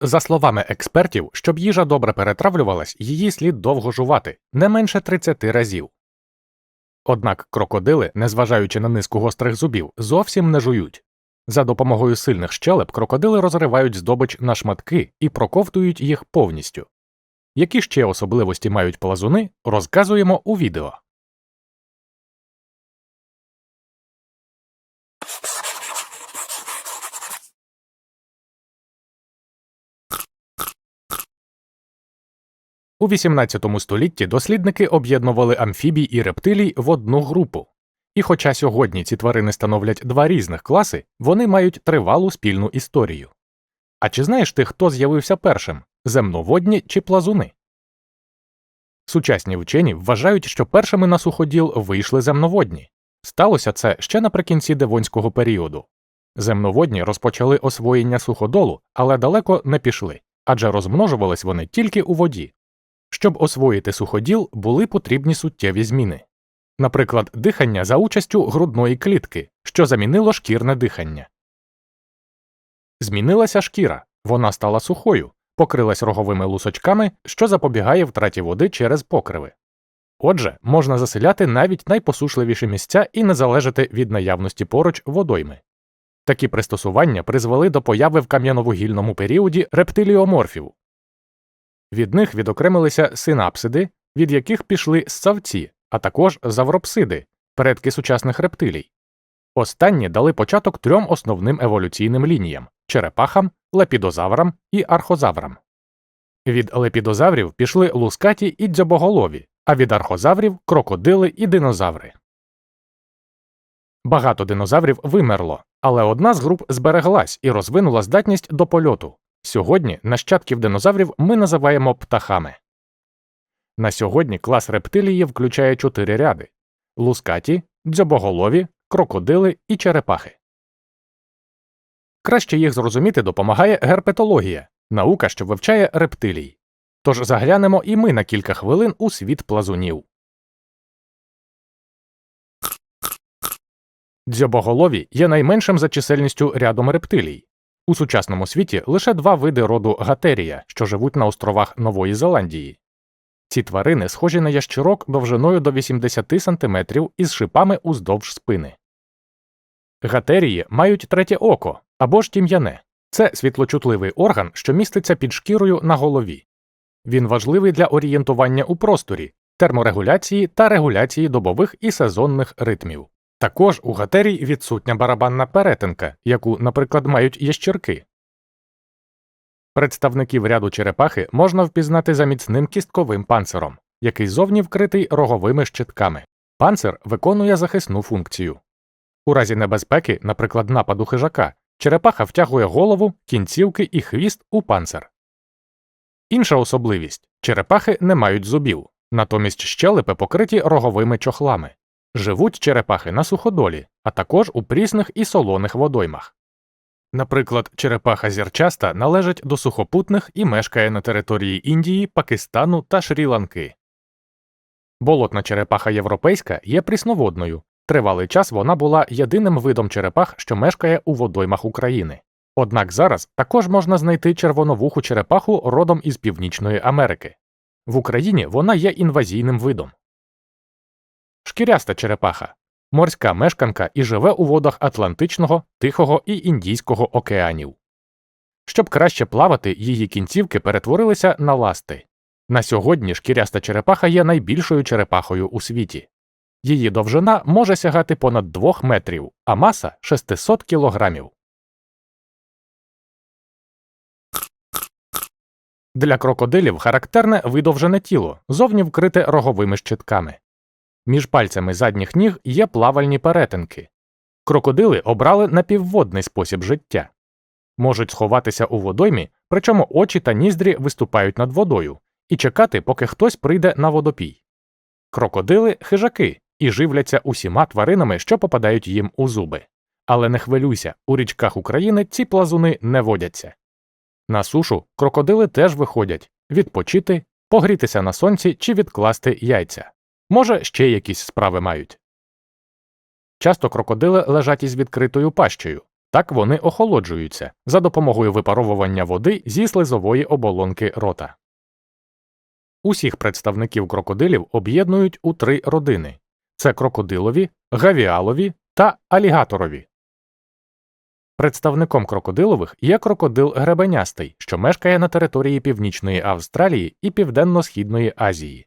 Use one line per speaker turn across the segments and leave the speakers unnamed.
За словами експертів, щоб їжа добре перетравлювалась, її слід довго жувати не менше 30 разів. Однак крокодили, незважаючи на низку гострих зубів, зовсім не жують. За допомогою сильних щелеп крокодили розривають здобич на шматки і проковтують їх повністю. Які ще особливості мають плазуни, розказуємо у відео. У XVIII столітті дослідники об'єднували амфібій і рептилій в одну групу. І хоча сьогодні ці тварини становлять два різних класи, вони мають тривалу спільну історію. А чи знаєш ти, хто з'явився першим земноводні чи плазуни? Сучасні вчені вважають, що першими на суходіл вийшли земноводні. Сталося це ще наприкінці Девонського періоду. Земноводні розпочали освоєння суходолу, але далеко не пішли, адже розмножувались вони тільки у воді. Щоб освоїти суходіл, були потрібні суттєві зміни. Наприклад, дихання за участю грудної клітки, що замінило шкірне дихання. Змінилася шкіра, вона стала сухою, покрилась роговими лусочками, що запобігає втраті води через покриви. Отже, можна заселяти навіть найпосушливіші місця і не залежати від наявності поруч водойми. Такі пристосування призвели до появи в кам'яновугільному періоді рептиліоморфів. Від них відокремилися синапсиди, від яких пішли ссавці, а також завропсиди, предки сучасних рептилій. Останні дали початок трьом основним еволюційним лініям черепахам, лепідозаврам і архозаврам. Від лепідозаврів пішли лускаті і дзьобоголові, а від архозаврів крокодили і динозаври. Багато динозаврів вимерло, але одна з груп збереглась і розвинула здатність до польоту. Сьогодні нащадків динозаврів ми називаємо птахами. На сьогодні клас рептилії включає чотири ряди лускаті, дзьобоголові, крокодили і черепахи. Краще їх зрозуміти допомагає герпетологія наука, що вивчає рептилій. Тож заглянемо і ми на кілька хвилин у світ плазунів. Дзьобоголові є найменшим за чисельністю рядом рептилій. У сучасному світі лише два види роду гатерія, що живуть на островах Нової Зеландії. Ці тварини схожі на ящирок довжиною до 80 см із шипами уздовж спини. Гатерії мають третє око або ж тім'яне це світлочутливий орган, що міститься під шкірою на голові. Він важливий для орієнтування у просторі, терморегуляції та регуляції добових і сезонних ритмів. Також у гатерій відсутня барабанна перетинка, яку, наприклад, мають ящірки. Представників ряду черепахи можна впізнати за міцним кістковим панциром, який зовні вкритий роговими щитками. Панцир виконує захисну функцію. У разі небезпеки, наприклад, нападу хижака, черепаха втягує голову, кінцівки і хвіст у панцир. Інша особливість черепахи не мають зубів, натомість щелепи покриті роговими чохлами. Живуть черепахи на суходолі, а також у прісних і солоних водоймах. Наприклад, черепаха зірчаста належить до сухопутних і мешкає на території Індії, Пакистану та Шрі-Ланки. Болотна черепаха європейська є прісноводною. Тривалий час вона була єдиним видом черепах, що мешкає у водоймах України. Однак зараз також можна знайти червоновуху черепаху родом із Північної Америки. В Україні вона є інвазійним видом. Шкіряста черепаха морська мешканка і живе у водах Атлантичного, Тихого і Індійського океанів. Щоб краще плавати, її кінцівки перетворилися на ласти. На сьогодні шкіряста черепаха є найбільшою черепахою у світі. Її довжина може сягати понад 2 метрів, а маса 600 кілограмів. Для крокодилів характерне видовжене тіло, зовні вкрите роговими щитками. Між пальцями задніх ніг є плавальні перетинки. Крокодили обрали напівводний спосіб життя. Можуть сховатися у водоймі, причому очі та ніздрі виступають над водою, і чекати, поки хтось прийде на водопій. Крокодили хижаки і живляться усіма тваринами, що попадають їм у зуби. Але не хвилюйся, у річках України ці плазуни не водяться. На сушу крокодили теж виходять відпочити, погрітися на сонці чи відкласти яйця. Може, ще якісь справи мають. Часто крокодили лежать із відкритою пащею. Так вони охолоджуються за допомогою випаровування води зі слизової оболонки рота. Усіх представників крокодилів об'єднують у три родини це крокодилові, гавіалові та алігаторові. Представником крокодилових є крокодил гребенястий, що мешкає на території Північної Австралії і Південно-Східної Азії.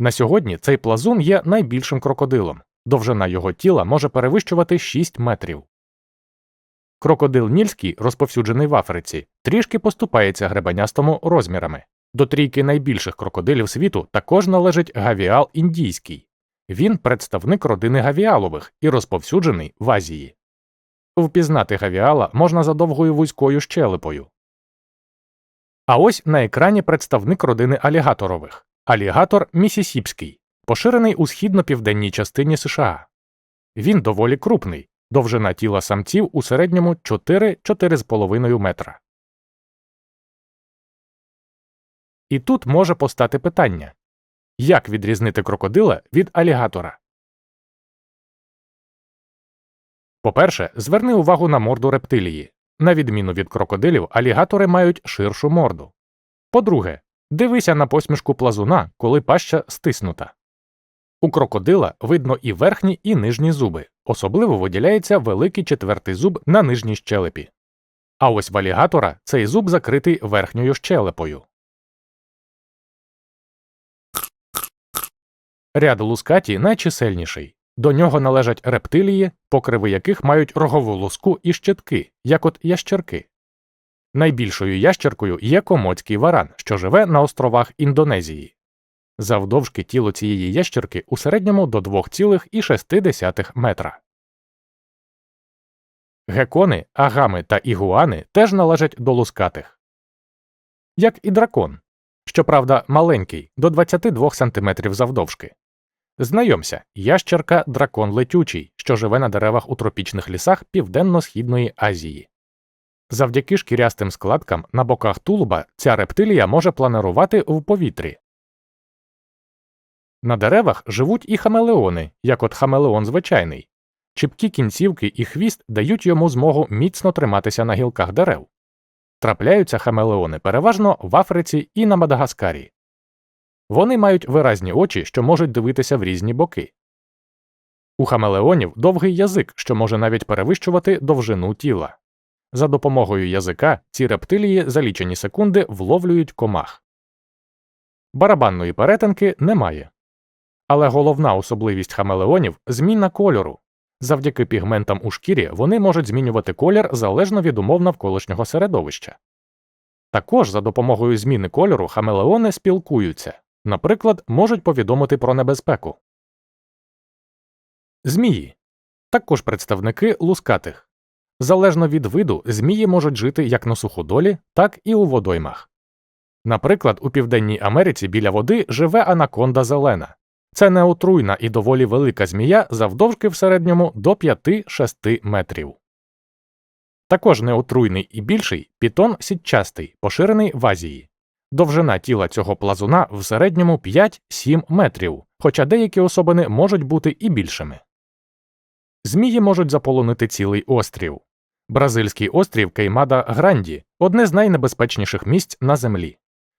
На сьогодні цей плазун є найбільшим крокодилом. Довжина його тіла може перевищувати 6 метрів. Крокодил нільський, розповсюджений в Африці, трішки поступається гребенястому розмірами. До трійки найбільших крокодилів світу також належить гавіал індійський. Він представник родини гавіалових і розповсюджений в Азії. Впізнати гавіала можна за довгою вузькою щелепою. А ось на екрані представник родини алігаторових алігатор місісіпський, поширений у східно-південній частині США. Він доволі крупний, довжина тіла самців у середньому 4-4,5 метра. І тут може постати питання як відрізнити крокодила від алігатора? По-перше, зверни увагу на морду рептилії. На відміну від крокодилів, алігатори мають ширшу морду. По-друге, дивися на посмішку плазуна, коли паща стиснута. У крокодила видно і верхні, і нижні зуби, особливо виділяється великий четвертий зуб на нижній щелепі. А ось в алігатора цей зуб закритий верхньою щелепою. Ряд лускаті найчисельніший. До нього належать рептилії, покриви яких мають рогову луску і щитки, як от ящерки. Найбільшою ящеркою є комоцький варан, що живе на островах Індонезії. Завдовжки тіло цієї ящерки у середньому до 2,6 метра. Гекони, агами та ігуани теж належать до лускатих. Як і дракон. Щоправда, маленький до 22 см завдовжки. Знайомся, ящерка дракон летючий, що живе на деревах у тропічних лісах Південно-Східної Азії. Завдяки шкірястим складкам на боках тулуба ця рептилія може планирувати в повітрі. На деревах живуть і хамелеони, як от хамелеон звичайний. Чіпкі кінцівки і хвіст дають йому змогу міцно триматися на гілках дерев. Трапляються хамелеони переважно в Африці і на Мадагаскарі. Вони мають виразні очі, що можуть дивитися в різні боки. У хамелеонів довгий язик, що може навіть перевищувати довжину тіла. За допомогою язика ці рептилії за лічені секунди вловлюють комах. Барабанної перетинки немає. Але головна особливість хамелеонів зміна кольору. Завдяки пігментам у шкірі вони можуть змінювати колір залежно від умов навколишнього середовища. Також за допомогою зміни кольору хамелеони спілкуються, наприклад, можуть повідомити про небезпеку. Змії також представники лускатих. Залежно від виду, змії можуть жити як на суходолі, так і у водоймах. Наприклад, у Південній Америці біля води живе анаконда зелена. Це неотруйна і доволі велика змія завдовжки в середньому до 5-6 метрів. Також неотруйний і більший пітон сітчастий, поширений в Азії. Довжина тіла цього плазуна в середньому 5-7 метрів, хоча деякі особини можуть бути і більшими. Змії можуть заполонити цілий острів. Бразильський острів Кеймада Гранді одне з найнебезпечніших місць на землі.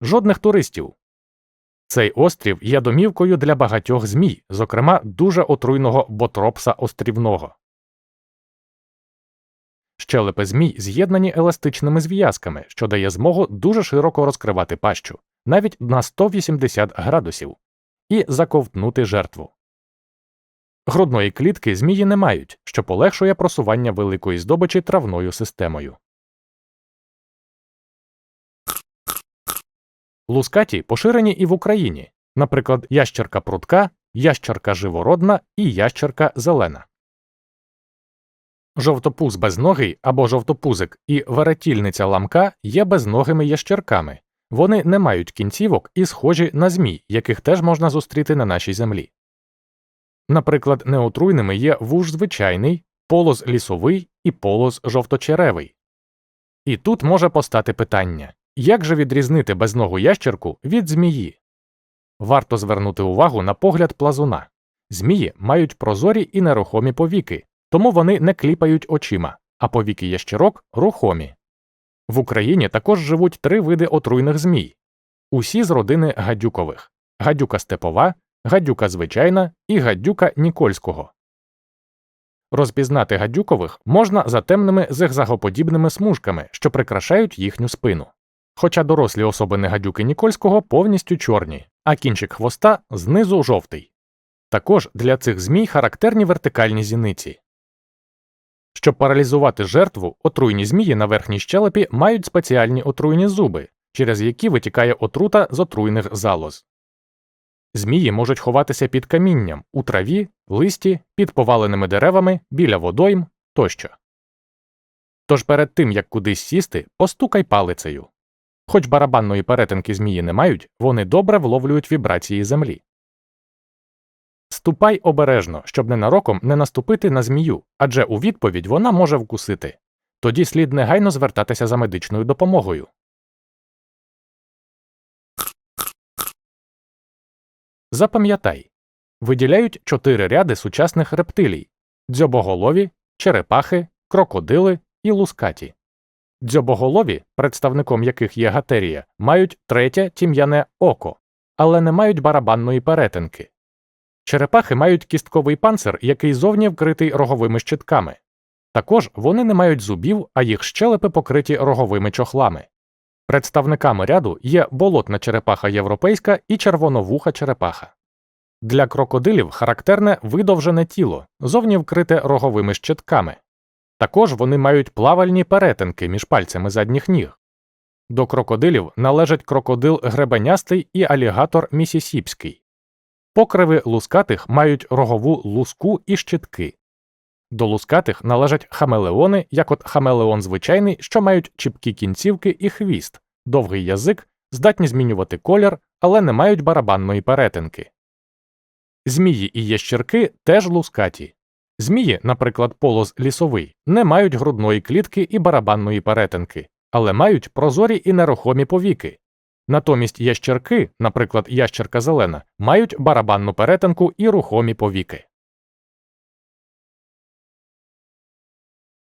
Жодних туристів. Цей острів є домівкою для багатьох змій, зокрема дуже отруйного ботропса острівного. Щелепи змій з'єднані еластичними зв'язками, що дає змогу дуже широко розкривати пащу, навіть на 180 градусів, і заковтнути жертву. Грудної клітки змії не мають, що полегшує просування великої здобичі травною системою. Лускаті поширені і в Україні, наприклад, ящерка прутка, ящерка живородна і ящерка зелена. Жовтопуз безногий або жовтопузик і веретільниця ламка є безногими ящерками. Вони не мають кінцівок і схожі на змій, яких теж можна зустріти на нашій землі. Наприклад, неотруйними є вуж звичайний, полоз лісовий і полоз жовточеревий. І тут може постати питання як же відрізнити безногу ящерку від змії? Варто звернути увагу на погляд плазуна. Змії мають прозорі і нерухомі повіки, тому вони не кліпають очима, а повіки ящерок рухомі. В Україні також живуть три види отруйних змій. Усі з родини гадюкових гадюка степова, гадюка звичайна і гадюка нікольського. Розпізнати гадюкових можна за темними зигзагоподібними смужками, що прикрашають їхню спину. Хоча дорослі особини гадюки нікольського повністю чорні, а кінчик хвоста знизу жовтий. Також для цих змій характерні вертикальні зіниці. Щоб паралізувати жертву, отруйні змії на верхній щелепі мають спеціальні отруйні зуби, через які витікає отрута з отруйних залоз. Змії можуть ховатися під камінням, у траві, листі, під поваленими деревами, біля водойм тощо. Тож перед тим як кудись сісти, постукай палицею. Хоч барабанної перетинки змії не мають, вони добре вловлюють вібрації землі. Ступай обережно, щоб ненароком не наступити на змію, адже у відповідь вона може вкусити. Тоді слід негайно звертатися за медичною допомогою. Запам'ятай виділяють чотири ряди сучасних рептилій дзьобоголові, черепахи, крокодили і лускаті. Дзьобоголові, представником яких є гатерія, мають третє тім'яне око, але не мають барабанної перетинки. Черепахи мають кістковий панцир, який зовні вкритий роговими щитками. Також вони не мають зубів, а їх щелепи покриті роговими чохлами. Представниками ряду є болотна черепаха європейська і червоновуха черепаха. Для крокодилів характерне видовжене тіло, зовні вкрите роговими щитками. Також вони мають плавальні перетинки між пальцями задніх ніг. До крокодилів належать крокодил гребенястий і алігатор місісіпський. Покриви лускатих мають рогову луску і щитки. До лускатих належать хамелеони, як от хамелеон звичайний, що мають чіпкі кінцівки і хвіст, довгий язик, здатні змінювати колір, але не мають барабанної перетинки. Змії і ящерки теж лускаті. Змії, наприклад, полоз лісовий, не мають грудної клітки і барабанної перетинки, але мають прозорі і нерухомі повіки. Натомість ящерки, наприклад, ящерка зелена, мають барабанну перетинку і рухомі повіки.